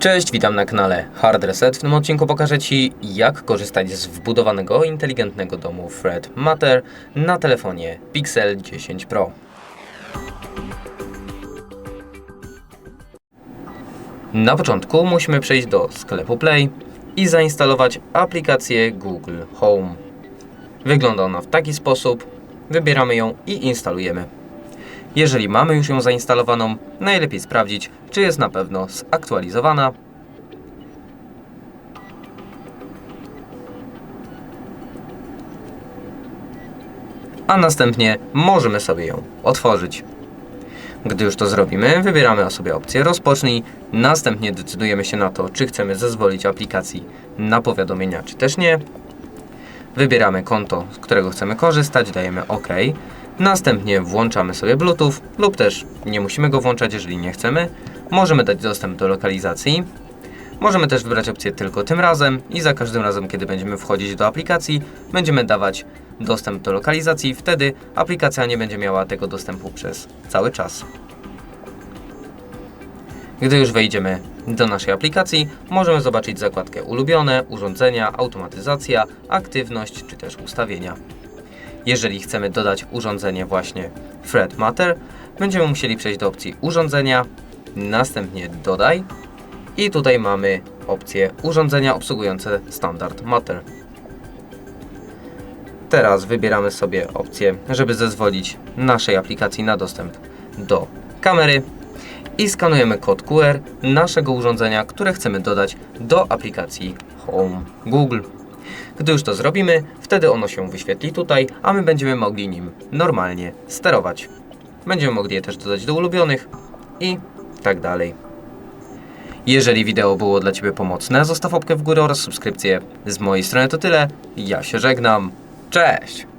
Cześć, witam na kanale Hard Reset. W tym odcinku pokażę Ci, jak korzystać z wbudowanego inteligentnego domu Fred Matter na telefonie Pixel 10 Pro. Na początku musimy przejść do sklepu Play i zainstalować aplikację Google Home. Wygląda ona w taki sposób. Wybieramy ją i instalujemy. Jeżeli mamy już ją zainstalowaną, najlepiej sprawdzić, czy jest na pewno zaktualizowana. A następnie możemy sobie ją otworzyć. Gdy już to zrobimy, wybieramy sobie opcję rozpocznij, następnie decydujemy się na to, czy chcemy zezwolić aplikacji na powiadomienia, czy też nie. Wybieramy konto, z którego chcemy korzystać, dajemy OK. Następnie włączamy sobie Bluetooth lub też nie musimy go włączać, jeżeli nie chcemy. Możemy dać dostęp do lokalizacji. Możemy też wybrać opcję tylko tym razem i za każdym razem, kiedy będziemy wchodzić do aplikacji, będziemy dawać dostęp do lokalizacji. Wtedy aplikacja nie będzie miała tego dostępu przez cały czas. Gdy już wejdziemy do naszej aplikacji, możemy zobaczyć zakładkę ulubione, urządzenia, automatyzacja, aktywność czy też ustawienia. Jeżeli chcemy dodać urządzenie właśnie Fred Matter, będziemy musieli przejść do opcji urządzenia, następnie dodaj i tutaj mamy opcję urządzenia obsługujące standard Matter. Teraz wybieramy sobie opcję, żeby zezwolić naszej aplikacji na dostęp do kamery i skanujemy kod QR naszego urządzenia, które chcemy dodać do aplikacji Home Google. Gdy już to zrobimy, wtedy ono się wyświetli tutaj, a my będziemy mogli nim normalnie sterować. Będziemy mogli je też dodać do ulubionych i tak dalej. Jeżeli wideo było dla Ciebie pomocne, zostaw łapkę w górę oraz subskrypcję. Z mojej strony to tyle. Ja się żegnam. Cześć!